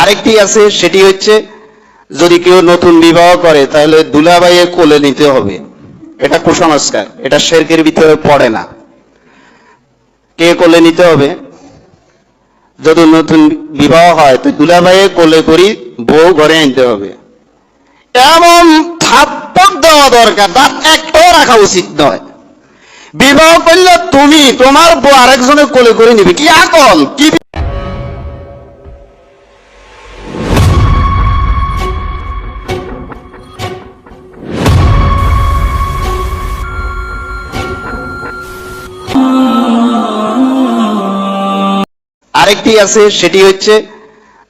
আরেকটি আছে, সেটি হচ্ছে যদি কেউ নতুন বিবাহ করে, তাহলে দুলাভাইয়ের কোলে নিতে হবে। এটা কুসংস্কার, এটা শেরকের ভিতরে পড়ে না। কে কোলে নিতে হবে? যদি নতুন বিবাহ হয়, তো দুলাভাইয়ের কোলে করি বউ ঘরে আনতে হবে। এমন থাপ্পক দেওয়া দরকার তার একটাও রাখা উচিত নয়। বিবাহ করলে তুমি তোমার বউ আরেকজনের কোলে করে নিবে। কি আকল? কি আরেকটি আছে, সেটি হচ্ছে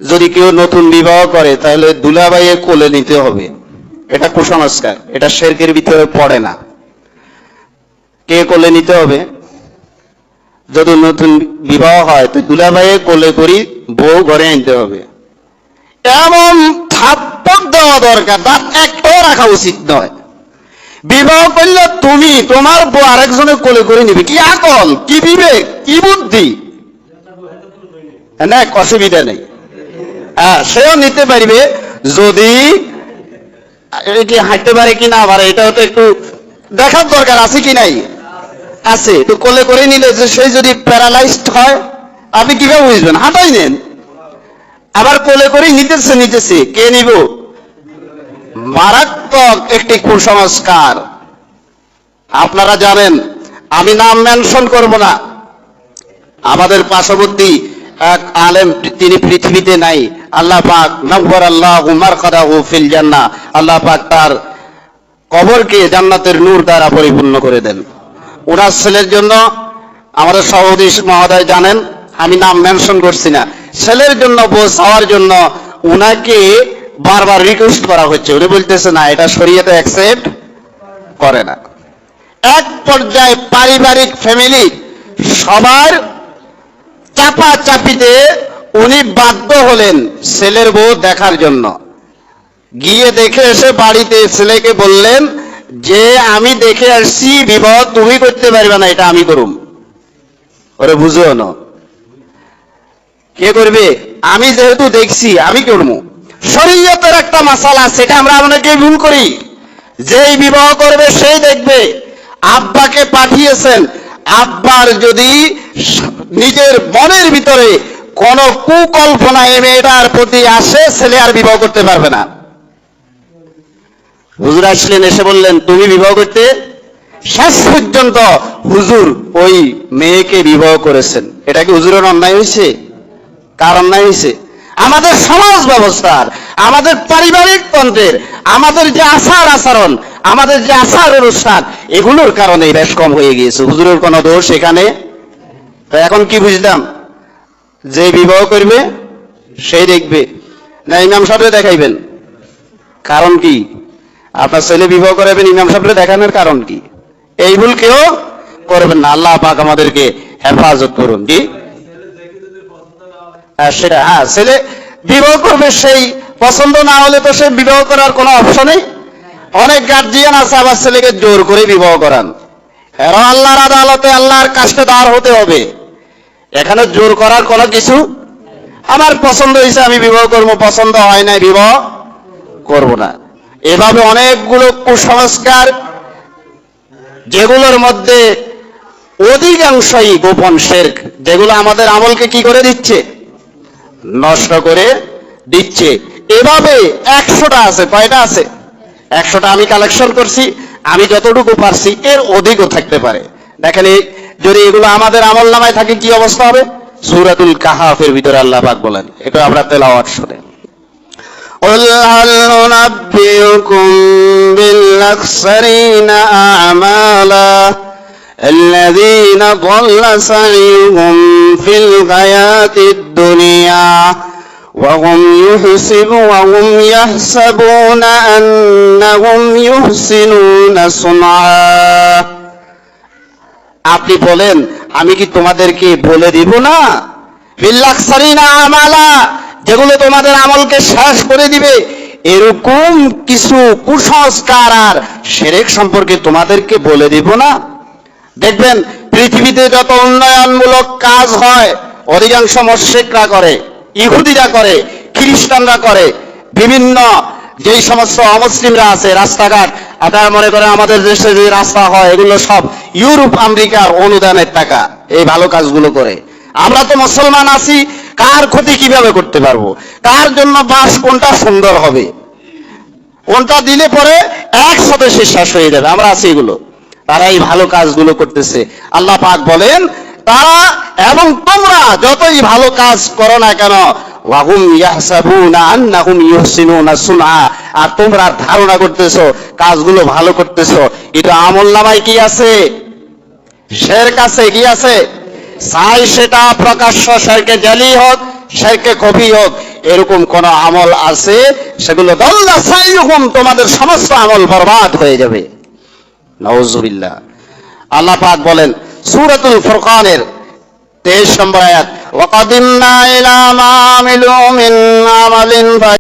যদি কেউ নতুন বিবাহ করে, তাহলে দুলাভাইয়ের কোলে নিতে হবে। এটা কুসংস্কার, এটা শেরকের ভিতরে পড়ে না। কে কোলে নিতে হবে? যদি নতুন বিবাহ হয়, তো দুলাভাইয়ের কোলে করি বউ ঘরে আনতে হবে। এমন থাপ্পক দেওয়া দরকার তার একটাও রাখা উচিত নয়। বিবাহ করলে তুমি, তোমার বউ আরেকজনের কোলে করে নিবে। কি আকল, কি বিবেক, কি বুদ্ধি? না অসুবিধা নেই। হ্যাঁ সেও নিতে পারবে, যদি এটি হাঁটতে পারে কি না পারে, এটাও তো একটু দেখার দরকার আছে কি নাই? আছে, তো কোলে করে নিলে যে সে যদি প্যারালাইজড হয়, আপনি কীভাবে বুঝবেন? হাঁটাই নেন। আবার কোলে করে নিতেছে নিতেছে, কে নিব? মারাত্মক একটি কুসংস্কার। আপনারা জানেন, আমি নাম মেনশন করব না। আমাদের পার্শ্ববর্তী এক আলেম তিনি পৃথিবীতে নাই। আল্লাহ পাক নকবর আল্লাহ উমার কাদাহু ফিল জান্নাহ। আল্লাহ পাক তার কবরকে জান্নাতের নূর দ্বারা পরিপূর্ণ করে দেন। ওনার ছেলের জন্য আমাদের সভাপতি মহোদয় জানেন, আমি নাম মেনশন করছি না। ছেলের জন্য, বউ চাওয়ার জন্য উনাকে বারবার রিকোয়েস্ট করা হচ্ছে। উনি বলতেছে, না, এটা শরীয়তে অ্যাকসেপ্ট করে না। এক পর্যায়ে পারিবারিক ফ্যামিলি সবার চাপা চাপিতে উনি বাধ্য হলেন ছেলের বউ দেখার জন্য। গিয়ে দেখে এসে বাড়িতে ছেলেকে বললেন, যে আমি দেখে আসছি বিবাহ তুমি করতে পারবে না, এটা আমি করুম। ওরে বুঝো না। কে করবে? আমি যেহেতু দেখছি, আমি করব শরীয়তের একটা মাসালা, সেটা আমরা অনেকে ভুল করি। যেই বিবাহ করবে, সেই দেখবে। আব্বাকে পাঠিয়েছেন আব্বার যদি নিজের মনের ভিতরে কোন কুকল্পনা এই মেয়েটার প্রতি আসে ছেলে আর বিবাহ করতে পারবে না। হুজুর আসলেন এসে বললেন তুমি বিবাহ করতে? শেষ পর্যন্ত হুজুর ওই মেয়েকে বিবাহ করেছেন। এটা কি হুজুরের অন্যায় হয়েছে? কার অন্যায় হয়েছে? আমাদের সমাজ ব্যবস্থার আমাদের পারিবারিক তন্ত্রের আমাদের যে আচার আচরণ আমাদের যে আচার অনুষ্ঠান, এগুলোর কারণে বেশ কম হয়ে গিয়েছে। হুজুরের কোনো দোষ এখানে? এখন কি বুঝলাম? যে বিবাহ করবে, সেই দেখবে। না, ইমাম সাহেব দেখাইবেন। কারণ কি? আপনার ছেলে বিবাহ করাবেন, ইমাম সাহেবরে দেখানোর কারণ কি? এই ভুল কেউ করবেন না। আল্লাহ পাক আমাদেরকে হেফাজত করুন, কি? সেটা হ্যাঁ ছেলে বিবাহ করবে সেই পছন্দ না হলে তো সে বিবাহ করার কোনো অপশনই অনেক গার্জিয়ান আছে আবার ছেলেকে জোর করে বিবাহ করান। এরা আল্লাহর আদালতে আল্লাহর কাছে দাঁড় হতে হবে। এখানে জোর করার কোনো কিছু আমার পছন্দ হয়েছে, আমি বিবাহ করব, পছন্দ হয় নাই, বিবাহ করব না। এভাবে অনেকগুলো কুসংস্কার, যেগুলোর মধ্যে অধিকাংশই গোপন শেরক, যেগুলো আমাদের আমলকে কি করে দিচ্ছে? নষ্ট করে দিচ্ছে। এভাবে একশোটা আছে, কয়টা আছে? একশোটা আমি কালেকশন করছি আমি যতটুকু পারছি এর অধিকও থাকতে পারে দেখেন এই যদি এগুলো আমাদের আমল নামায় থাকে কি অবস্থা হবে সুরাতুল কাহাফের ভিতরে আল্লাহ পাক বলেন এটা আমরা তেলাওয়াত শুনেন قل هل ننبئكم بالأخسرين أعمالا الذين ضل سعيهم في الحياة الدنيا وهم يحسب وهم يحسبون أنهم يحسنون صنعا আপনি বলেন আমি কি তোমাদেরকে বলে দিব না বিল্লাকসারিনা আমালা যেগুলো তোমাদের আমলকে শেষ করে দিবে এরকম কিছু কুসংস্কার আর সেরেক সম্পর্কে তোমাদেরকে বলে দিব না দেখবেন পৃথিবীতে যত উন্নয়নমূলক কাজ হয় অধিকাংশ মস্যেকরা করে ইহুদিরা করে, খ্রিস্টানরা করে, বিভিন্ন যেই সমস্ত অমুসলিমরা আছে, রাস্তাঘাট, আপনারা মনে করেন আমাদের দেশে যে রাস্তা হয়, এগুলো সব ইউরোপ, আমেরিকার অনুদানের টাকা, এই ভালো কাজগুলো করে। আমরা তো মুসলমান আছি, কার ক্ষতি কীভাবে করতে পারব? কার জন্য বাস কোনটা সুন্দর হবে? কোনটা দিলে পরে একসাথে শেষ হয়ে যাবে? আমরা আছি এগুলো। তারা এই ভালো কাজগুলো করতেছে। আল্লাহ পাক বলেন তারা এবং তোমরা যতই ভালো কাজ করো না কেন আর তোমরা ধারণা করতেছো, কাজগুলো ভালো করতেছো। এটা আমল নামায় কি আছে? শের কাছে কি আছে? চাই সেটা প্রকাশ্য, শেরকে জালি হোক, শেরকে কবি হোক, এরকম কোন আমল আছে? সেগুলো তোমাদের সমস্ত আমল বরবাদ হয়ে যাবে। নওজুবিল্লাহ আল্লাহ পাক বলেন সূরাতুল ফুরকানের 23 নম্বর আয়াত